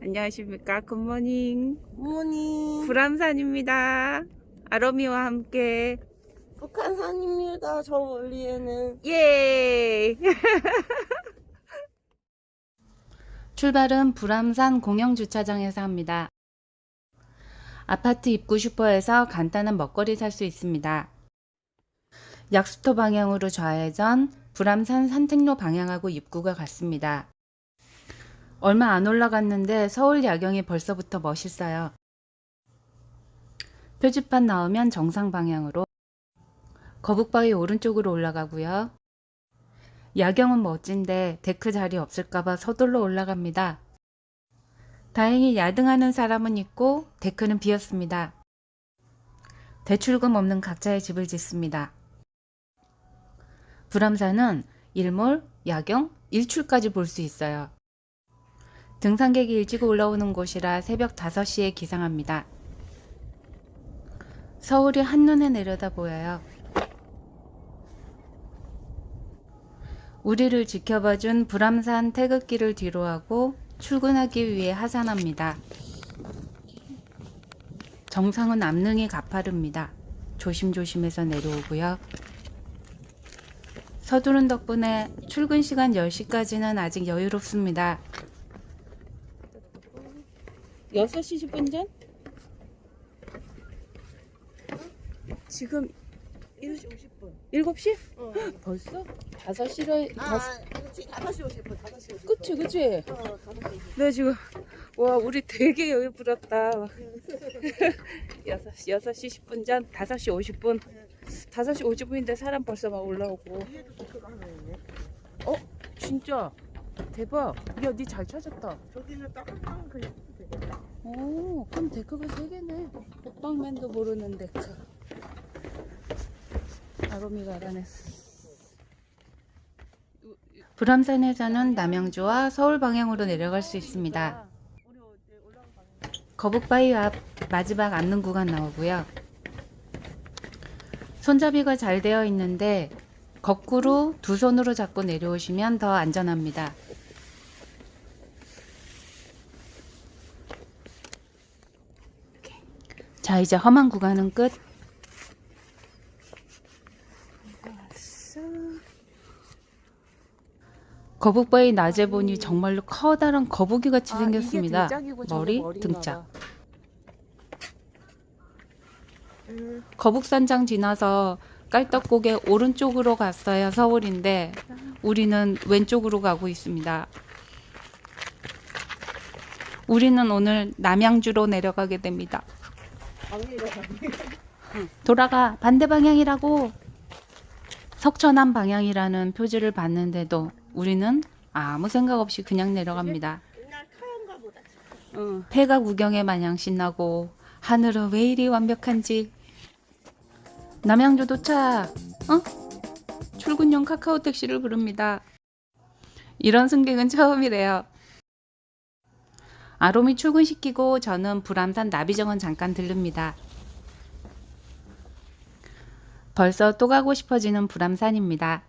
안녕하십니까. 굿모닝. 어머니 불암산입니다. 아로미와 함께. 북한산입니다 저 멀리에는 예! 출발은 불암산 공영주차장에서 합니다. 아파트 입구 슈퍼에서 간단한 먹거리 살 수 있습니다. 약수터 방향으로 좌회전, 불암산 산책로 방향하고 입구가 같습니다. 얼마 안 올라갔는데 서울 야경이 벌써부터 멋있어요. 표지판 나오면 정상 방향으로 거북바위 오른쪽으로 올라가고요. 야경은 멋진데 데크 자리 없을까봐 서둘러 올라갑니다. 다행히 야등하는 사람은 있고 데크는 비었습니다. 대출금 없는 각자의 집을 짓습니다. 불암산은 일몰, 야경, 일출까지 볼 수 있어요. 등산객이 일찍 올라오는 곳이라 새벽 5시에 기상합니다. 서울이 한눈에 내려다 보여요. 우리를 지켜봐준 불암산 태극기를 뒤로하고 출근하기 위해 하산합니다. 정상은 암릉이 가파릅니다. 조심조심해서 내려오고요. 서두른 덕분에 출근 시간 10시까지는 아직 여유롭습니다. 6시 10분 전? 지금 1시 50분 7시? 어. 벌써? 5시로, 아 그렇지 5시 50분 5시 50분 그치, 그치? 어 5시 50분 네, 지금, 와, 우리 되게 여유 부렸다. 6시, 6시 10분 전, 5시 50분. 5시 50분인데 사람 벌써 막 올라오고. 어? 진짜? 대박. 야, 니 잘 찾았다. 저기는 따뜻한 그냥 되겠다 오, 그럼 데크가 3개네. 복방맨도 모르는 데크. 아로미가 알아냈어. 불암산에서는 남양주와 서울 방향으로 내려갈 수 있습니다. 거북바위 앞 마지막 앉는 구간 나오고요. 손잡이가 잘 되어 있는데 거꾸로 두 손으로 잡고 내려오시면 더 안전합니다. 자, 이제 험한 구간은 끝. 거북바위 낮에 보니 정말로 커다란 거북이 같이 아, 생겼습니다. 머리, 등짝. 봐. 음, 거북산장 지나서 깔떡고개 오른쪽으로 갔어야 서울인데 우리는 왼쪽으로 가고 있습니다. 우리는 오늘 남양주로 내려가게 됩니다. 돌아가 반대 방향이라고 석천암 방향이라는 표지를 봤는데도 우리는 아무 생각 없이 그냥 내려갑니다. 응. 폐가 구경에 마냥 신나고 하늘은 왜 이리 완벽한지 남양주 도착 어? 출근용 카카오 택시를 부릅니다 이런 승객은 처음이래요 아롬이 출근시키고 저는 불암산 나비정원 잠깐 들릅니다. 벌써 또 가고 싶어지는 불암산입니다